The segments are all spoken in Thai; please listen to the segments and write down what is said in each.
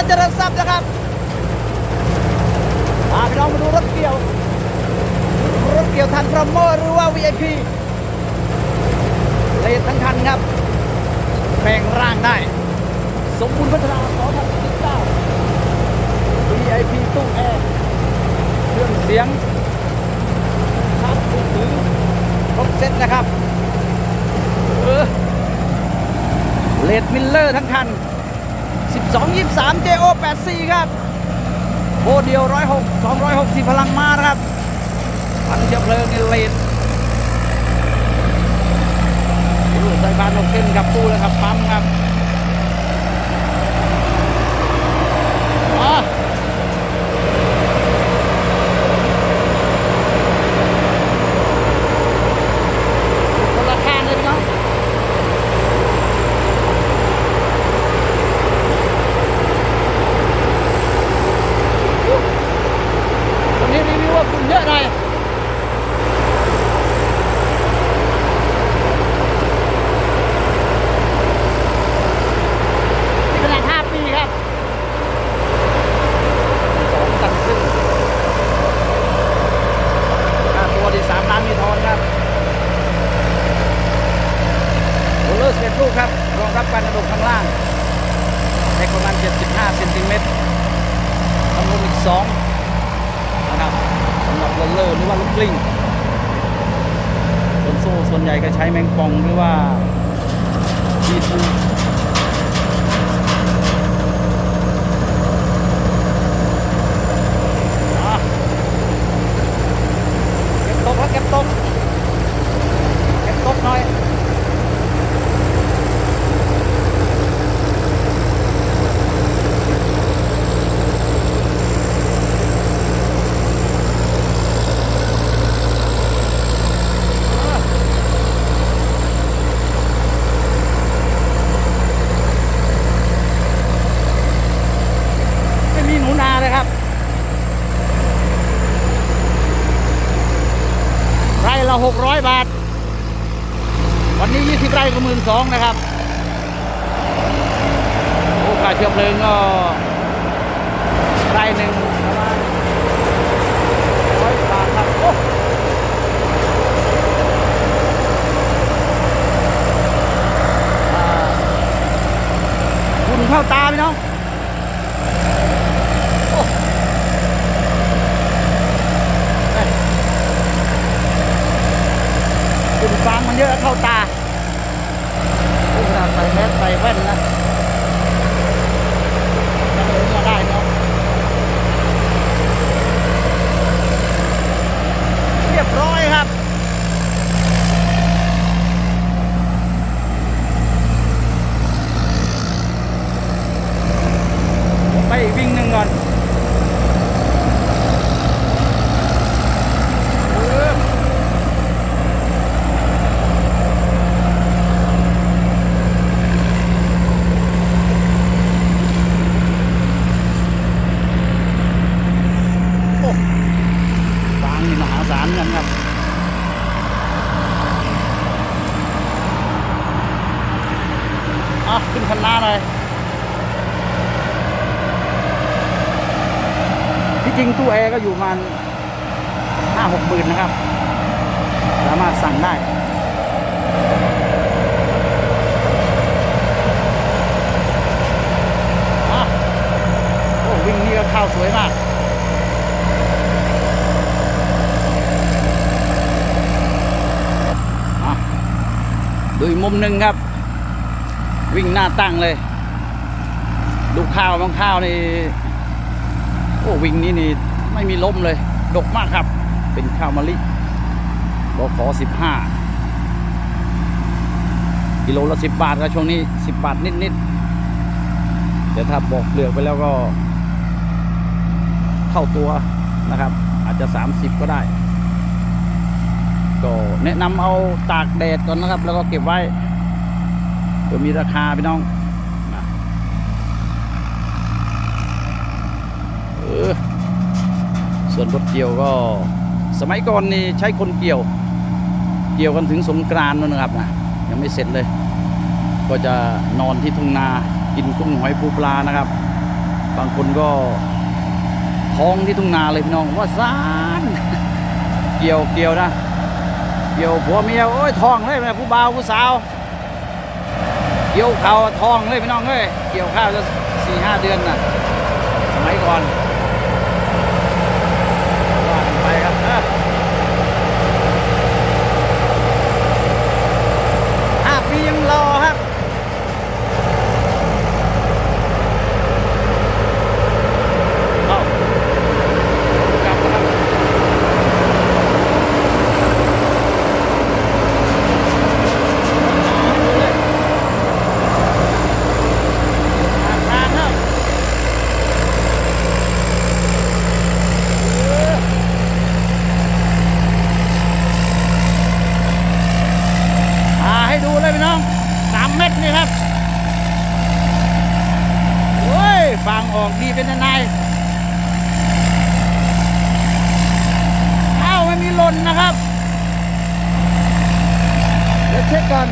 านเจริญทรัพย์นะครับพาพี่น้องมาดูรถเกี่ยว รถเกี่ยวทันพรโมหรือว่า VIP เลททั้งคันครับแปลงร่างได้ สมบูรณ์พัฒนา2019 VIP ตู้แอร์เครื่องเสียงครับมือถือครบเซ็ตนะครับเออเลดมิลเลอร์ทั้งคัน 12 23 JO 84ครับโบเดียว 106 260 พลังมานะครับพันเชื้อเพลิงในเลนรู้ใส่บานนกเส้นกับตู้เลยครับ ปั๊มครับอะคนละข้างเลยพี่น้อง วันนี้รีวิวว่าคุณเยอะหน่อยนี่ขนาด5ปีครับสองตันครึ่งค่าตัวดีสามล้านมีทอนครับโรลเลอร์สเปดลูกครับ รองรับการกระดกข้างล่างเล็กประมาณ 75เซนติเมตรทำลมอีก 2 นะครับสำหรับโรลเลอร์หรือว่าลูกกลิ้งส่วนโซ่ส่วนให ญ่ก็ใช้แมงปองหรือว่าดีทูอะเก็บตกแล้วเก็บตกเก็บตกหน่อย ไม่มีหนูนาเลยครับ ไร้อยบาท วันนี้ยี่สิบไร่ก็หมื่นสองนะครับโอ้ค่าเชื้อเพลิงก็ไร่หนึ่งประมาณร้อยบาทครับโอ้อ่าคุณเข้าตาพี่น้อง โอ้เอ้ย ฝุ่นฟางมันเยอะเข้าตาโอ้ขนาดใส่แมสใส่แว่นนะยังเห็นมาได้เนาะเรียบร้อยครับไปวิ่งหนึ่งก่อนเออโอ้ฟางนี่มหาศาลกันครับ อะ ขึ้นคันหน้าหน่อยที่จริงตู้แอร์ก็อยู่ประมาณห้าหกหมื่นนะครับ สามารถสั่งได้โอ้วิ่งนี่ก็ข้าวสวยมากดูอีกมุมหนึ่งครับ วิ่งหน้าตั้งเลย ดูข้าวบางข้าวนี่โอ้วิ่งนี้นี่ไม่มีล้มเลย ดกมากครับ เป็นข้าวมะลิบขอสิบห้ากิโลละสิบบาทครับช่วงนี้สิบบาทนิดๆแต่ถ้าบอกเปลือกไปแล้วก็เท่าตัวนะครับ อาจจะ 30 ก็ได้ ก็แนะนำเอาตากแดดก่อนนะครับ แล้วก็เก็บไว้ เพื่อมีราคาพี่น้องนะเออส่วนรถเกี่ยวก็ สมัยก่อนนี่ใช้คนเกี่ยว เกี่ยวกันถึงสงกรานต์นู่นนะครับนะยังไม่เสร็จเลย ก็จะนอนที่ทุ่งนากินกุ้งหอยปูปลานะครับ บางคนก็ท้องที่ทุ่งนาเลยพี่น้องว่าซานเกี่ยวเกี่ยวนะ เกี่ยวผัวเมียโอ้ยท้องเลยแม่ผู้บ่าวผู้สาว เกี่ยวข้าวทองเลยพี่น้องเอ้ยเกี่ยวข้าวจะสี่ห้าเดือนน่ะสมัยก่อนว่ากันไปครับเอ้อห้าปียังรอครับ เข้ากลับแล้วครับผ่านทางครับพาให้ดูเลยพี่น้องสามเม็ดนี่ครับโอ้ยฟังออกดีเป็นนาย ข้าวไม่มีหล่นนะครับ เดี๋ยวเช็ค ก่อน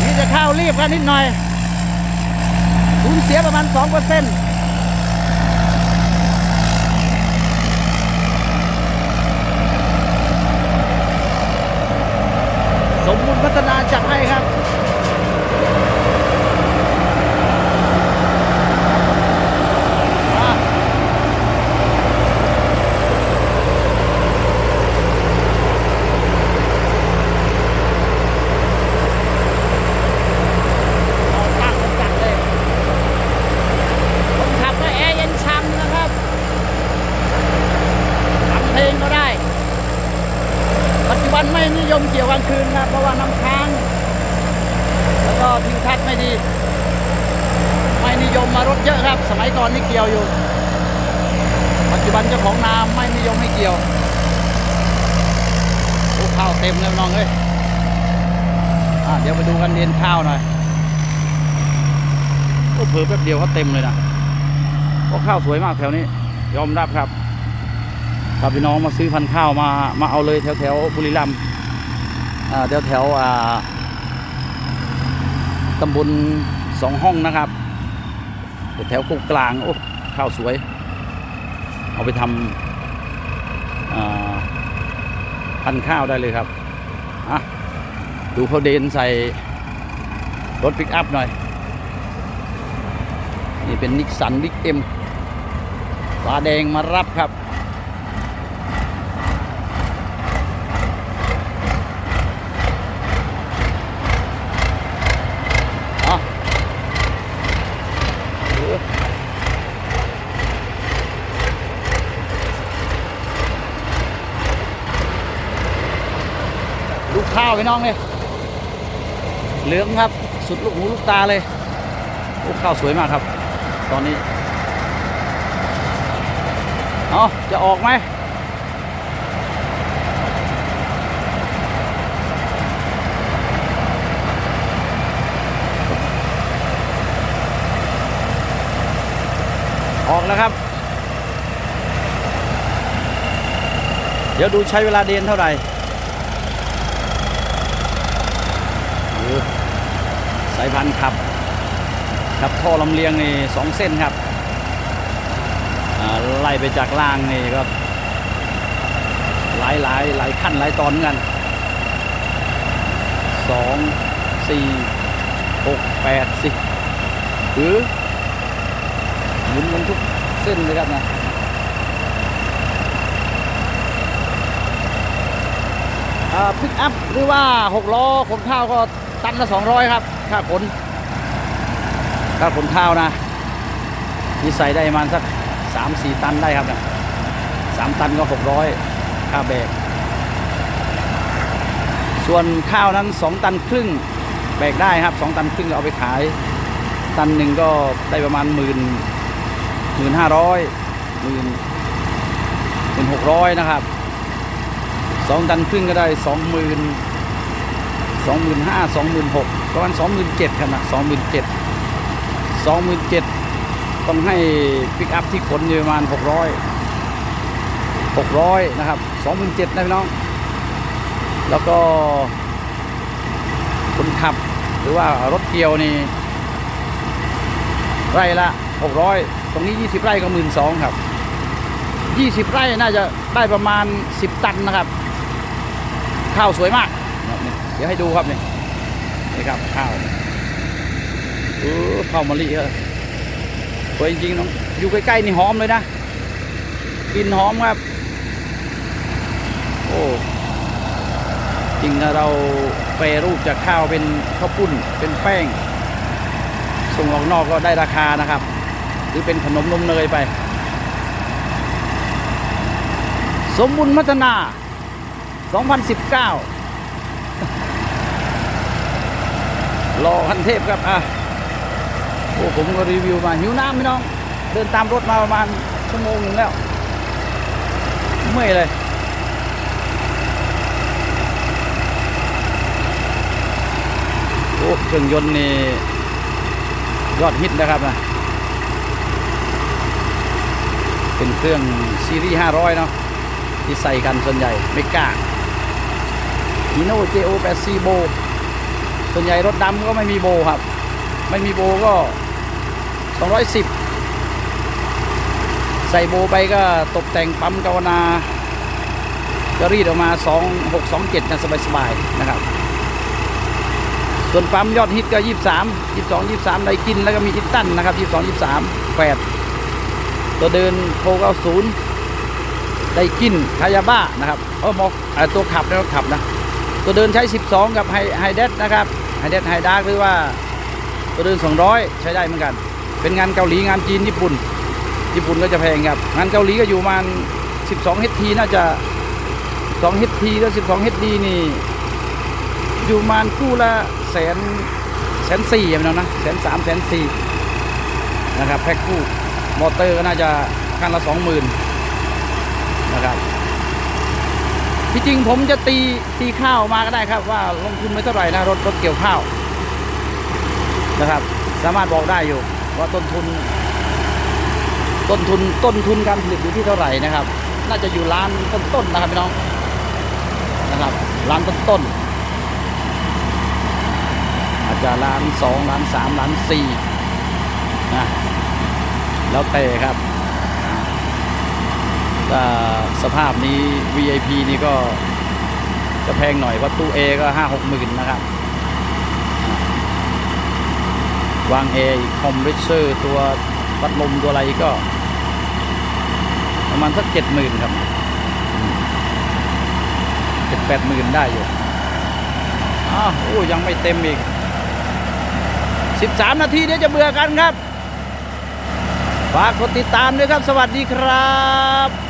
นี่จะเข้ารีบกันนิดหน่อยสูญเสียประมาณ2%เปอร์เซ็นต์สมบูรณ์พัฒนาจัดให้ครับ มาเอาตั้งแล้วจัดเลยคนขับก็แอร์เย็นช่ำนะครับทำเพลงก็ได้ ปัจจุบันไม่นิยมเกี่ยวกลางคืนนะเพราะว่าน้ำค้าง แล้วก็ ทัศน์ไม่ดี ไม่นิยมมารถเยอะครับ สมัยก่อนนี่เกี่ยวอยู่ ปัจจุบันเจ้าของนาไม่นิยมให้เกี่ยวโอ้ข้าวเต็มเลยน้องเอ้ยอเดี๋ยวไปดูกันเรียนข้าวหน่อยโอ้เพิ่แป๊บเดียวเขาเต็มเลยนะเพราะข้าวสวยมากแถวนี้ ยอมรับครับถ้าพี่น้องมาซื้อพันธุ์ข้าวมามาเอาเลยแถวแถวบุรีรัมย์อ่าแถวแถวอ่า ตำบลสองห้องนะครับแถวโคกกลาง โอ้ ข้าวสวย เอาไปทำพันข้าวได้เลยครับอะดูเขาเดินใส่รถปิกอัพหน่อย นี่เป็นนิกสันบิ๊กเอ็มฟ้าแดงมารับครับ อะเออลูกข้าวพี่น้องเลยเหลืองครับสุดลูกหูลูกตาเลยลูกข้าวสวยมากครับ ตอนนี้เอาจะออกไหมออกแล้วครับ เดี๋ยวดูใช้เวลาเดินเท่าไหร่โอ้สายพันธุ์ขับครับท่อลำเลียงนี่สองเส้นครับไล่ไปจากล่างนี่ก็หลายหลายหลายขั้นหลายตอนเหมือนกันสองสี่หกแปดสิบหรือหมุนกันทุกเส้นเลยครับนะพิกอัพหรือว่าหกล้อขนข้าวก็ ตันละสองร้อยครับค่าขนถ้าขนข้าวนะนี่ใส่ได้ประมาณสักสามสี่ตันได้ครับนะสามตันก็หกร้อยค่าแบกส่วนข้าวนั้นสองตันครึ่งแบกได้ครับสองตันครึ่งเอาไปขาย ตันหนึ่งก็ได้ประมาณหมื่นหมื่นห้าร้อยหมื่นหมื่นหกร้อยนะครับสองตันครึ่งก็ได้สองหมื่น สองหมื่นห้าสองหมื่นหกประมาณสองหมื่นเจ็ดครับนะสองหมื่นเจ็ดสองหมื่นเจ็ดต้องให้ปิกอัพที่ขนอยู่ประมาณหกร้อยหกร้อยนะครับสองหมื่นเจ็ดนะพี่น้อง แล้วก็คนขับหรือว่ารถเกี่ยวนี่ไร่ละหกร้อยตรงนี้ยี่สิบไร่ก็หมื่นสองครับยี่สิบไร่น่าจะได้ประมาณสิบตันนะครับ ข้าวสวยมาก ดี๋ยวให้ดูครับนี่นี่ครับข้าวเออข้าวมะลิเออสวยจริงๆน้องอยู่ใกล้ๆนี่หอมเลยนะกลิ่นหอมครับ โอ้จริงนะเราแปรรูปจากข้าวเป็นข้าวปุ้นเป็นแป้ง ส่งออกนอกก็ได้ราคานะครับ หรือเป็นขนมนมเนยไป สมบุญพัฒนา 2019 รอคันเทพครับอะโอ้ผมก็รีวิวมาหิวน้ำพี่น้อง เดินตามรถมาประมาณชั่วโมงนึงแล้วเมื่อยเลยโอ้เครื่องยนต์นี่ยอดฮิตนะครับนะเป็นเครื่องซีรีส์500 เนาะที่ใส่กันส่วนใหญ่เมกาฮีโน่ JO 8 4โบ ส่วนใหญ่รถดำก็ไม่มีโบครับ ไม่มีโบก็ 210 ใส่โบไปก็ตกแต่งปั๊มกาวนาก็รีดออกมา 2627นะสบายๆนะครับ ส่วนปั๊มยอดฮิตก็ 23 22 23ไดกินแล้วก็มีอิตตันนะครับ 22 23แฝดตัวเดินโค90ไดกินคายาบ้านะครับเออมอกตัวขับนะตัวขับนะ ตัวเดินใช้ 12 กับไฮไฮเดสนะครับ ไฮเดสไฮดาร์หรือว่าตัวเดิน200ใช้ได้เหมือนกัน เป็นงานเกาหลีงานจีนญี่ปุ่น ญี่ปุ่นก็จะแพงครับ งานเกาหลีก็อยู่ประมาณ12 HT น่าจะ2 HT แล้ว12 HD นี่ อยู่ประมาณคู่ละแสนแสนสี่อะพี่น้องนะแสนสามแสนสี่นะครับแพ็คคู่ มอเตอร์ก็น่าจะคันละสองหมื่นนะครับ ที่จริงผมจะตีตีข้าวมาก็ได้ครับว่าลงทุนไม่เท่าไหร่นะรถรถเกี่ยวข้าวนะครับ สามารถบอกได้อยู่ว่าต้นทุน ต้นทุนต้นทุนการผลิตอยู่ที่เท่าไหร่นะครับ น่าจะอยู่ล้านต้นๆนนะครับพี่น้องนะครับล้านต้นๆอาจจะล้านสองล้านสามล้านสี่นะแล้วแต่ครับ สภาพนี้ VIP นี่ก็จะแพงหน่อยเพราะตู้ A ก็ห้าหกหมื่นนะครับ วาง A อีกคอมเพรสเซอร์ตัววัดลมตัวอะไรก็ ประมาณสักเจ็ดหมื่นครับเจ็ดแปดหมื่นได้อยู่อ้าวโอ้ยังไม่เต็มอีกสิบสามนาทีเดี๋ยวจะเบื่อกันครับ ฝากกดติดตามด้วยครับ สวัสดีครับ